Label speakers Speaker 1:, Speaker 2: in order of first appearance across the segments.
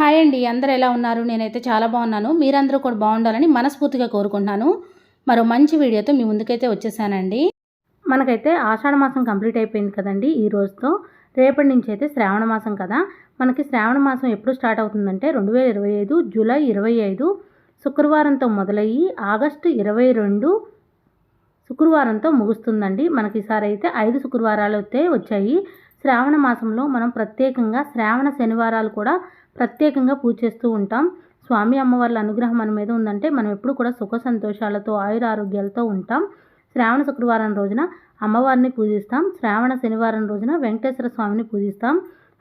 Speaker 1: Hi అండి అందరూ ఎలా ఉన్నారు? నేనైతే చాలా బాగున్నాను. మీరందరూ కూడా బాగుండాలని మనస్ఫూర్తిగా కోరుకుంటున్నాను. మరో మంచి వీడియోతో మీ ముందుకైతే వచ్చేసానండి. మనకైతే ఆషాఢ మాసం కంప్లీట్ అయిపోయింది కదండి ఈ రోజుతో. రేపటి నుంచి అయితే శ్రావణ మాసం కదా. మనకి శ్రావణ మాసం ఎప్పుడు స్టార్ట్ అవుతుందంటే రెండు వేల ఇరవై ఐదు జూలై ఇరవై ఐదు శుక్రవారంతో మొదలయ్యి ఆగస్టు ఇరవై రెండు శుక్రవారంతో ముగుస్తుందండి. మనకి ఈసారి అయితే ఐదు శుక్రవారాలు అయితే వచ్చాయి. శ్రావణ మాసంలో మనం ప్రత్యేకంగా శ్రావణ శనివారాలు కూడా ప్రత్యేకంగా పూజ చేస్తూ ఉంటాం. స్వామి అమ్మవార్ల అనుగ్రహం మన మీద ఉందంటే మనం ఎప్పుడు కూడా సుఖ సంతోషాలతో ఆయుర ఆరోగ్యాలతో ఉంటాం. శ్రావణ శుక్రవారం రోజున అమ్మవారిని పూజిస్తాం. శ్రావణ శనివారం రోజున వెంకటేశ్వర స్వామిని పూజిస్తాం.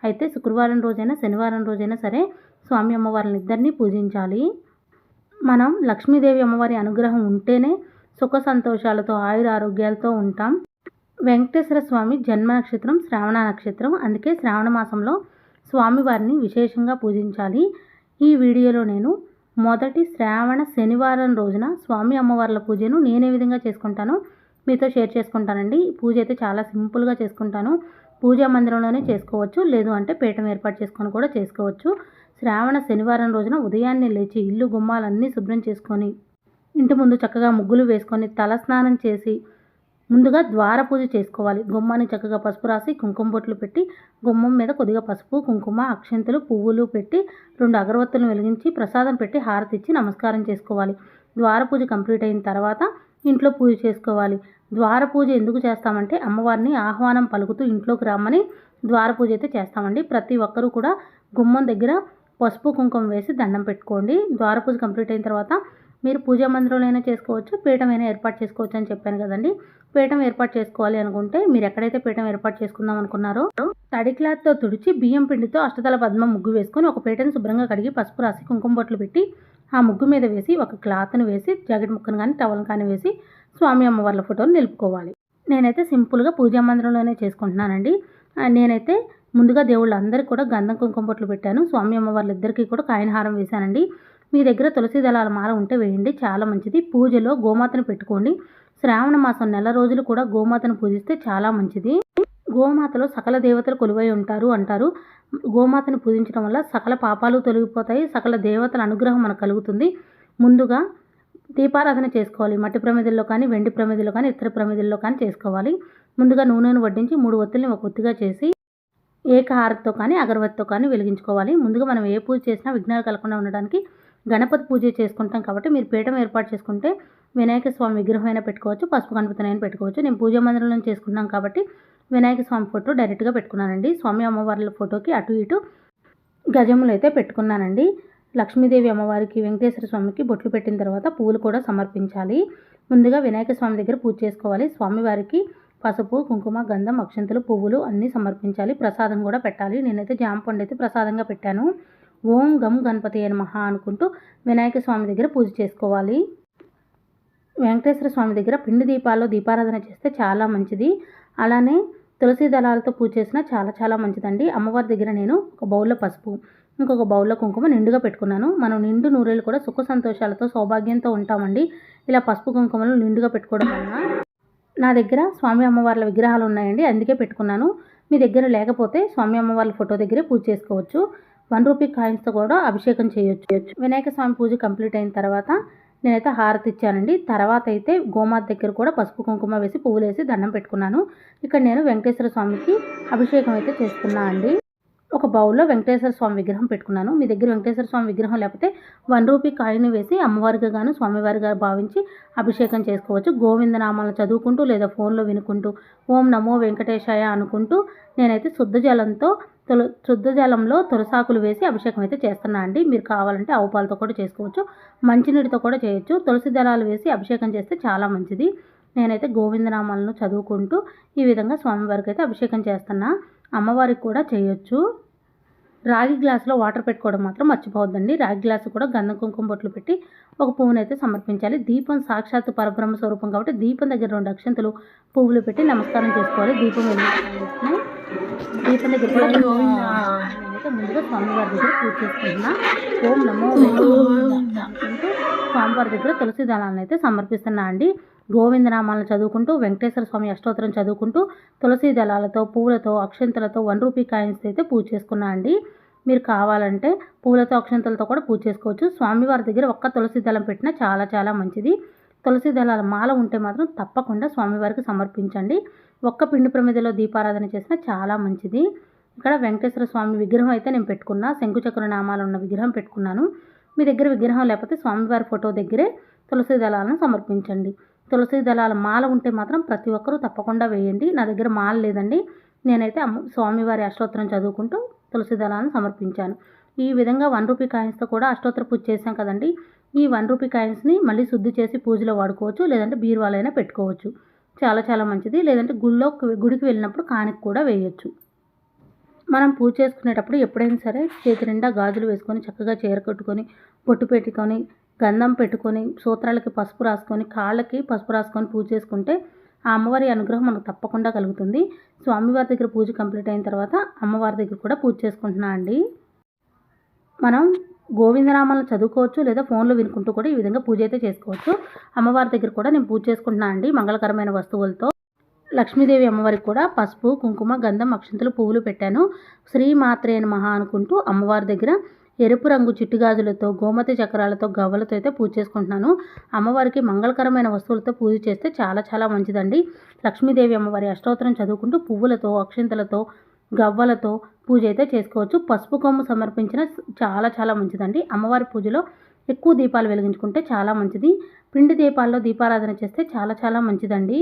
Speaker 1: అయితే శుక్రవారం రోజైనా శనివారం రోజైనా సరే స్వామి అమ్మవారిని ఇద్దరిని పూజించాలి. మనం లక్ష్మీదేవి అమ్మవారి అనుగ్రహం ఉంటేనే సుఖ సంతోషాలతో ఆయుర ఆరోగ్యాలతో ఉంటాం. వెంకటేశ్వర స్వామి జన్మ నక్షత్రం శ్రావణ నక్షత్రం. అందుకే శ్రావణ మాసంలో స్వామివారిని విశేషంగా పూజించాలి. ఈ వీడియోలో నేను మొదటి శ్రావణ శనివారం రోజున స్వామి అమ్మవార్ల పూజను నేను ఏ విధంగా చేసుకుంటానో. మీతో షేర్ చేసుకుంటానండి. పూజ అయితే చాలా సింపుల్గా చేసుకుంటాను. పూజా మందిరంలోనే చేసుకోవచ్చు. లేదు అంటే పీఠం ఏర్పాటు చేసుకొని కూడా చేసుకోవచ్చు. శ్రావణ శనివారం రోజున ఉదయాన్నే లేచి ఇల్లు గుమ్మాలన్నీ శుభ్రం చేసుకొని ఇంటి ముందు చక్కగా ముగ్గులు వేసుకొని తల స్నానం చేసి ముందుగా ద్వార పూజ చేసుకోవాలి. గుమ్మాన్ని చక్కగా పసుపు రాసి కుంకుమ బొట్లు పెట్టి గుమ్మం మీద కొద్దిగా పసుపు కుంకుమ అక్షంతలు పువ్వులు పెట్టి రెండు అగరవత్తులను వెలిగించి ప్రసాదం పెట్టి హారతి ఇచ్చి నమస్కారం చేసుకోవాలి. ద్వార పూజ కంప్లీట్ అయిన తర్వాత ఇంట్లో పూజ చేసుకోవాలి. ద్వార పూజ ఎందుకు చేస్తామంటే అమ్మవారిని ఆహ్వానం పలుకుతూ ఇంట్లోకి రమ్మని ద్వార పూజ అయితే చేస్తామండి. ప్రతి ఒక్కరూ కూడా గుమ్మం దగ్గర పసుపు కుంకుమ వేసి దండం పెట్టుకోండి. ద్వార పూజ కంప్లీట్ అయిన తర్వాత మీరు పూజా మందిరంలో చేసుకోవచ్చు పీఠం అయినా ఏర్పాటు చేసుకోవచ్చు అని చెప్పాను కదండి. పీఠం ఏర్పాటు చేసుకోవాలి అనుకుంటే మీరు ఎక్కడైతే పీఠం ఏర్పాటు చేసుకుందాం అనుకున్నారో తడి క్లాత్తో తుడిచి బియ్యం పిండితో అష్టదల పద్మ ముగ్గు వేసుకొని ఒక పీటను శుభ్రంగా కడిగి పసుపు రాసి కుంకుమ బొట్లు పెట్టి ఆ ముగ్గు మీద వేసి ఒక క్లాత్ను వేసి జాకెట్ ముక్కను కానీ టవల్ కానీ వేసి స్వామి అమ్మవార్ల ఫోటోలు నిలుపుకోవాలి. నేనైతే సింపుల్గా పూజా మందిరంలోనే చేసుకుంటున్నానండి. నేనైతే ముందుగా దేవుళ్ళందరికీ కూడా గంధం కుంకుమ బొట్లు పెట్టాను. స్వామి అమ్మవార్లు ఇద్దరికీ కూడా కాయనహారం వేశానండి. మీ దగ్గర తులసి దళాల మాల ఉంటే వేయండి చాలా మంచిది. పూజలో గోమాతను పెట్టుకోండి. శ్రావణ మాసం నెల రోజులు కూడా గోమాతను పూజిస్తే చాలా మంచిది. గోమాతలో సకల దేవతలు కొలువై ఉంటారు అంటారు. గోమాతను పూజించడం వల్ల సకల పాపాలు తొలగిపోతాయి సకల దేవతల అనుగ్రహం మనకు కలుగుతుంది. ముందుగా దీపారాధన చేసుకోవాలి. మట్టి ప్రమిదల్లో కానీ వెండి ప్రమిదల్లో కానీ ఇతర ప్రమిదల్లో కానీ చేసుకోవాలి. ముందుగా నూనెను వడ్డించి మూడు ఒత్తుల్ని ఒక ఒత్తిగా చేసి ఏకహారతితో కానీ అగరవత్తితో కానీ వెలిగించుకోవాలి. ముందుగా మనం ఏ పూజ చేసినా విఘ్నాలు కలగకుండా ఉండడానికి గణపతి పూజ చేసుకుంటాం కాబట్టి మీరు పీఠం ఏర్పాటు చేసుకుంటే వినాయక స్వామి విగ్రహం అయినా పెట్టుకోవచ్చు పసుపు గణపతినైనా పెట్టుకోవచ్చు. నేను పూజా మందిరంలో చేసుకున్నాం కాబట్టి వినాయక స్వామి ఫోటో డైరెక్ట్గా పెట్టుకున్నానండి. స్వామి అమ్మవార్ల ఫోటోకి అటు ఇటు గజములు అయితే పెట్టుకున్నానండి. లక్ష్మీదేవి అమ్మవారికి వెంకటేశ్వర స్వామికి బొట్లు పెట్టిన తర్వాత పువ్వులు కూడా సమర్పించాలి. ముందుగా వినాయక స్వామి దగ్గర పూజ చేసుకోవాలి. స్వామివారికి పసుపు కుంకుమ గంధం అక్షంతలు పువ్వులు అన్నీ సమర్పించాలి. ప్రసాదం కూడా పెట్టాలి. నేనైతే జామ పండు అయితే ప్రసాదంగా పెట్టాను. ఓం గం గణపతి అని మహా అనుకుంటూ వినాయక స్వామి దగ్గర పూజ చేసుకోవాలి. వెంకటేశ్వర స్వామి దగ్గర పిండి దీపాల్లో దీపారాధన చేస్తే చాలా మంచిది. అలానే తులసి దళాలతో పూజ చేసినా చాలా చాలా మంచిదండి. అమ్మవారి దగ్గర నేను ఒక బౌల్లో పసుపు ఇంకొక బౌల్లో కుంకుమ నిండుగా పెట్టుకున్నాను. మనం నిండు నూరేళ్ళు కూడా సుఖ సంతోషాలతో సౌభాగ్యంతో ఉంటామండి. ఇలా పసుపు కుంకుమలు నిండుగా పెట్టుకోవడం వలన నా దగ్గర స్వామి అమ్మవార్ల విగ్రహాలు ఉన్నాయండి. అందుకే పెట్టుకున్నాను. మీ దగ్గర లేకపోతే స్వామి అమ్మవార్ల ఫోటో దగ్గరే పూజ చేసుకోవచ్చు. వన్ రూపీ కాయిన్స్తో కూడా అభిషేకం చేయొచ్చు. వినాయక స్వామి పూజ కంప్లీట్ అయిన తర్వాత నేనైతే హారతి ఇచ్చానండి. తర్వాత అయితే గోమాత దగ్గర కూడా పసుపు కుంకుమ వేసి పువ్వులు వేసి దండం పెట్టుకున్నాను. ఇక్కడ నేను వెంకటేశ్వర స్వామికి అభిషేకం అయితే చేసుకున్నా అండి. ఒక బౌల్లో వెంకటేశ్వర స్వామి విగ్రహం పెట్టుకున్నాను. మీ దగ్గర వెంకటేశ్వర స్వామి విగ్రహం లేకపోతే వన్ రూపీ కాయిన్ వేసి అమ్మవారిగా గాను స్వామివారిగా భావించి అభిషేకం చేసుకోవచ్చు. గోవిందనామాలను చదువుకుంటూ లేదా ఫోన్లో వినుకుంటూ ఓం నమో వెంకటేశాయ అనుకుంటూ నేనైతే శుద్ధ జలంతో తుల శుద్ధ జలంలో తులసాకులు వేసి అభిషేకం అయితే చేస్తున్నా అండి. మీరు కావాలంటే ఆవు పాలతో కూడా చేసుకోవచ్చు. మంచినీటితో కూడా చేయొచ్చు. తులసి దళాలు వేసి అభిషేకం చేస్తే చాలా మంచిది. నేనైతే గోవిందనామాలను చదువుకుంటూ ఈ విధంగా స్వామివారికి అయితే అభిషేకం చేస్తున్నా. అమ్మవారికి కూడా చేయొచ్చు. రాగి గ్లాసులో వాటర్ పెట్టుకోవడం మాత్రం మర్చిపోవద్దండి. రాగి గ్లాసు కూడా గంధం కుంకుమ బొట్లు పెట్టి ఒక పువ్వునైతే అయితే సమర్పించాలి. దీపం సాక్షాత్తు పరబ్రహ్మ స్వరూపం కాబట్టి దీపం దగ్గర రెండు అక్షంతలు పువ్వులు పెట్టి నమస్కారం చేసుకోవాలి. దీపం దీపం దగ్గర కూడా ముందుగా స్వామివారి దగ్గర పూజ చేసుకుంటున్నా. ఓం నమో స్వామివారి దగ్గర తులసి దళాలను అయితే సమర్పిస్తున్నా అండి. గోవిందనామాలను చదువుకుంటూ వెంకటేశ్వర స్వామి అష్టోత్తరం చదువుకుంటూ తులసి దళాలతో పువ్వులతో అక్షంతలతో వన్ రూపీ కాయిన్స్ అయితే పూజ చేసుకున్నా అండి. మీరు కావాలంటే పూలతో అక్షంతలతో కూడా పూజ చేసుకోవచ్చు. స్వామివారి దగ్గర ఒక్క తులసి దళం పెట్టినా చాలా చాలా మంచిది. తులసి దళాల మాల ఉంటే మాత్రం తప్పకుండా స్వామివారికి సమర్పించండి. ఒక్క పిండి ప్రమిదలో దీపారాధన చేసినా చాలా మంచిది. ఇక్కడ వెంకటేశ్వర స్వామి విగ్రహం అయితే నేను పెట్టుకున్నా. శంకుచక్ర నామాలు ఉన్న విగ్రహం పెట్టుకున్నాను. మీ దగ్గర విగ్రహం లేకపోతే స్వామివారి ఫోటో దగ్గరే తులసి దళాలను సమర్పించండి. తులసి దళాల మాల ఉంటే మాత్రం ప్రతి ఒక్కరూ తప్పకుండా వేయండి. నా దగ్గర మాల లేదండి. నేనైతే స్వామివారి అష్టోత్తరం చదువుకుంటూ తులసి దళాలను సమర్పించాను. ఈ విధంగా వన్ రూపీ కాయిన్స్తో కూడా అష్టోత్తర పూజ చేశాం కదండి. ఈ వన్ రూపీ కాయిన్స్ని మళ్ళీ శుద్ధి చేసి పూజలో వాడుకోవచ్చు లేదంటే బీరువాలైనా పెట్టుకోవచ్చు. చాలా చాలా మంచిది. లేదంటే గుళ్ళో గుడికి వెళ్ళినప్పుడు కానికి కూడా వేయచ్చు. మనం పూజ చేసుకునేటప్పుడు ఎప్పుడైనా సరే చేతి నిండా గాజులు వేసుకొని చక్కగా చీర కట్టుకొని బొట్టు పెట్టుకొని గంధం పెట్టుకొని సూత్రాలకి పసుపు రాసుకొని కాళ్ళకి పసుపు రాసుకొని పూజ చేసుకుంటే ఆ అమ్మవారి అనుగ్రహం మనకు తప్పకుండా కలుగుతుంది. స్వామివారి దగ్గర పూజ కంప్లీట్ అయిన తర్వాత అమ్మవారి దగ్గర కూడా పూజ చేసుకుంటున్నా అండి. మనం గోవిందనామాలను చదువుకోవచ్చు లేదా ఫోన్లో వినుకుంటూ కూడా ఈ విధంగా పూజ అయితే చేసుకోవచ్చు. అమ్మవారి దగ్గర కూడా నేను పూజ చేసుకుంటున్నాను అండి మంగళకరమైన వస్తువులతో. లక్ష్మీదేవి అమ్మవారికి కూడా పసుపు కుంకుమ గంధం అక్షంతలు పువ్వులు పెట్టాను. శ్రీమాత్రేన మహా అనుకుంటూ అమ్మవారి దగ్గర ఎరుపు రంగు చిట్టుగాజులతో గోమతి చక్రాలతో గవ్వలతో అయితే పూజ చేసుకుంటున్నాను. అమ్మవారికి మంగళకరమైన వస్తువులతో పూజ చేస్తే చాలా చాలా మంచిదండి. లక్ష్మీదేవి అమ్మవారి అష్టోత్తరం చదువుకుంటూ పువ్వులతో అక్షింతలతో గవ్వలతో పూజ అయితే చేసుకోవచ్చు. పసుపు కొమ్ము సమర్పించిన చాలా చాలా మంచిదండి. అమ్మవారి పూజలో ఎక్కువ దీపాలు వెలిగించుకుంటే చాలా మంచిది. పిండి దీపాల్లో దీపారాధన చేస్తే చాలా చాలా మంచిదండి.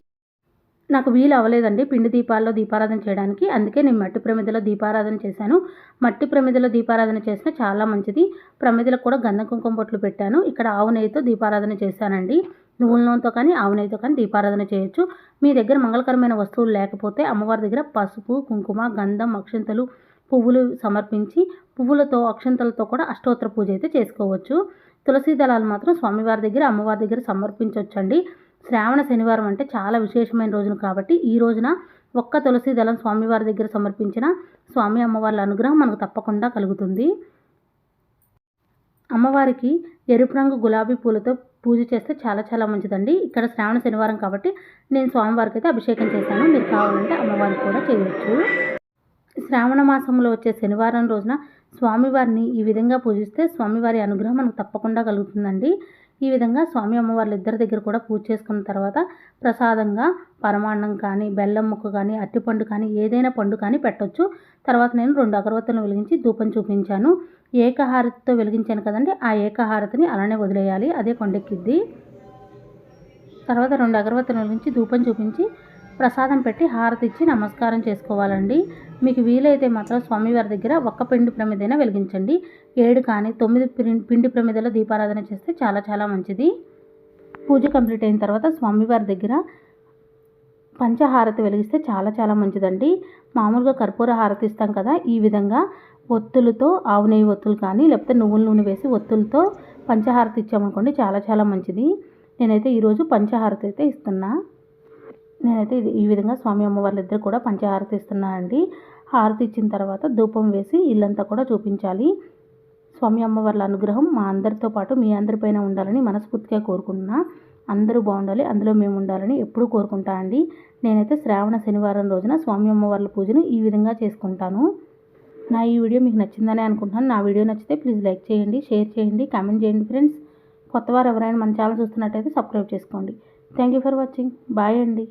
Speaker 1: నాకు వీలు అవ్వలేదండి. పిండి దీపాల్లో దీపారాధన చేయడానికి. అందుకే నేను మట్టి ప్రమిదలో దీపారాధన చేశాను. మట్టి ప్రమిదలో దీపారాధన చేసిన చాలా మంచిది. ప్రమిదలకు కూడా గంధం కుంకుమ బొట్లు పెట్టాను. ఇక్కడ ఆవు నెయ్యితో దీపారాధన చేశానండి. నువ్వుల నూనెతో కానీ ఆవు నెయ్యితో కానీ దీపారాధన చేయొచ్చు. మీ దగ్గర మంగళకరమైన వస్తువులు లేకపోతే అమ్మవారి దగ్గర పసుపు కుంకుమ గంధం అక్షంతలు పువ్వులు సమర్పించి పువ్వులతో అక్షంతలతో కూడా అష్టోత్తర పూజ అయితే చేసుకోవచ్చు. తులసి దళాలు మాత్రం స్వామివారి దగ్గర అమ్మవారి దగ్గర సమర్పించవచ్చండి శ్రావణ శనివారం అంటే చాలా విశేషమైన రోజున కాబట్టి ఈ రోజున ఒక్క తులసి దళం స్వామివారి దగ్గర సమర్పించిన స్వామి అమ్మవార్ల అనుగ్రహం మనకు తప్పకుండా కలుగుతుంది. అమ్మవారికి ఎరుపు రంగు గులాబీ పూలతో పూజ చేస్తే చాలా చాలా మంచిదండి. ఇక్కడ శ్రావణ శనివారం కాబట్టి నేను స్వామివారికి అయితే అభిషేకం చేశాను. మీరు కావాలంటే అమ్మవారికి కూడా చేయవచ్చు శ్రావణ మాసంలో వచ్చే శనివారం రోజున స్వామివారిని ఈ విధంగా పూజిస్తే స్వామివారి అనుగ్రహం మనకు తప్పకుండా కలుగుతుందండి. ఈ విధంగా స్వామి అమ్మవార్లు ఇద్దరి దగ్గర కూడా పూజ చేసుకున్న తర్వాత ప్రసాదంగా పరమాన్నం కానీ బెల్లం ముక్క కానీ అరటిపండు కానీ ఏదైనా పండు కానీ పెట్టొచ్చు. తర్వాత నేను రెండు అగరవత్తులను వెలిగించి ధూపం చూపించాను. ఏకహారతితో వెలిగించాను కదండి ఆ ఏకహారతిని అలానే వదిలేయాలి అదే కొండెక్కిద్ది. తర్వాత రెండు అగరవత్తులను వెలిగించి ధూపం చూపించి ప్రసాదం పెట్టి హారతి ఇచ్చి నమస్కారం చేసుకోవాలండి. మీకు వీలైతే మాత్రం స్వామివారి దగ్గర ఒక్క పిండి ప్రమిదైనా వెలిగించండి. ఏడు కానీ తొమ్మిది పిండి ప్రమిదలో దీపారాధన చేస్తే చాలా చాలా మంచిది. పూజ కంప్లీట్ అయిన తర్వాత స్వామివారి దగ్గర పంచహారతి వెలిగిస్తే చాలా చాలా మంచిదండి. మామూలుగా కర్పూర హారతి ఇస్తాం కదా ఈ విధంగా ఒత్తులతో ఆవు నెయ్యి ఒత్తులు కానీ లేకపోతే నువ్వుల నూనె వేసి ఒత్తులతో పంచహారతి ఇచ్చామనుకోండి చాలా చాలా మంచిది. నేనైతే ఈరోజు పంచహారతి అయితే ఇస్తున్నా. నేనైతే ఇది ఈ విధంగా స్వామి అమ్మవార్లు వాళ్ళిద్దరు కూడా పంచహారతి ఇస్తున్నానండి హారతి ఇచ్చిన తర్వాత ధూపం వేసి ఇల్లంతా కూడా చూపించాలి. స్వామి అమ్మవార్ల అనుగ్రహం మా అందరితో పాటు మీ అందరిపైన ఉండాలని మనస్ఫూర్తిగా కోరుకుంటున్నా. అందరూ బాగుండాలి అందులో మేము ఉండాలని ఎప్పుడూ కోరుకుంటా అండి. నేనైతే శ్రావణ శనివారం రోజున స్వామి అమ్మవార్ల పూజను ఈ విధంగా చేసుకుంటాను. నా ఈ వీడియో మీకు నచ్చిందని అనుకుంటున్నాను. నా వీడియో నచ్చితే ప్లీజ్ లైక్ చేయండి షేర్ చేయండి కామెంట్ చేయండి ఫ్రెండ్స్. కొత్తవారు ఎవరైనా మన ఛానల్ చూస్తున్నట్టయితే సబ్స్క్రైబ్ చేసుకోండి. Thank you for watching. Bye అండి.